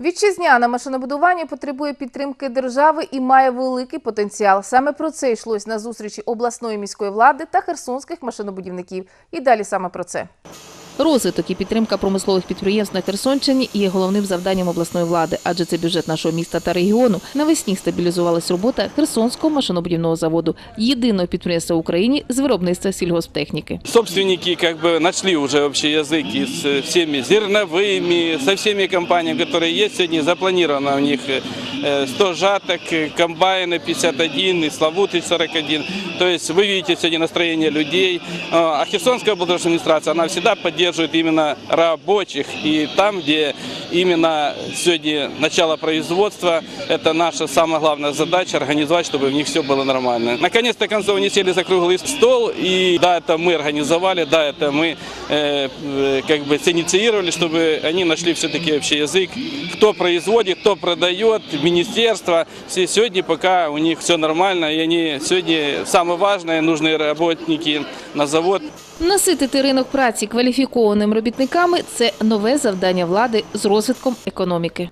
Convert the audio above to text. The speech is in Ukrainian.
Вітчизняне машинобудування потребує підтримки держави і має великий потенціал. Саме про це йшлось на зустрічі обласної міської влади та херсонських машинобудівників. І далі саме про це. Розвиток і підтримка промислових підприємств на Херсонщині є головним завданням обласної влади, адже це бюджет нашого міста та регіону. Навесні стабілізувалась робота Херсонського машинобудівного заводу, єдиного підприємства в Україні з виробництва сільгосптехніки. Собственники как бы нашли уже общий язык и с всеми зерновыми, со всеми компаниями, которые есть. Сегодня запланировано у них э, 100 жаток, э, комбайны 51 и Славуты 41. То есть вы видите сегодня настроение людей. А Херсонская областная администрация, она всегда поддерживает именно рабочих. И там, где именно сегодня начало производства, это наша самая главная задача организовать, чтобы в них все было нормально. Наконец-то концов они сели за круглый стол, и да, это мы организовали, да, это мы э, э, как бы инициировали, чтобы они нашли все-таки общий язык. Кто производит, кто продает, министерство. Все сегодня пока у них все нормально, и они сегодня самое важное, нужные работники на завод. Наситити ринок праці кваліфікованими робітниками це нове завдання влади з розвитком економіки.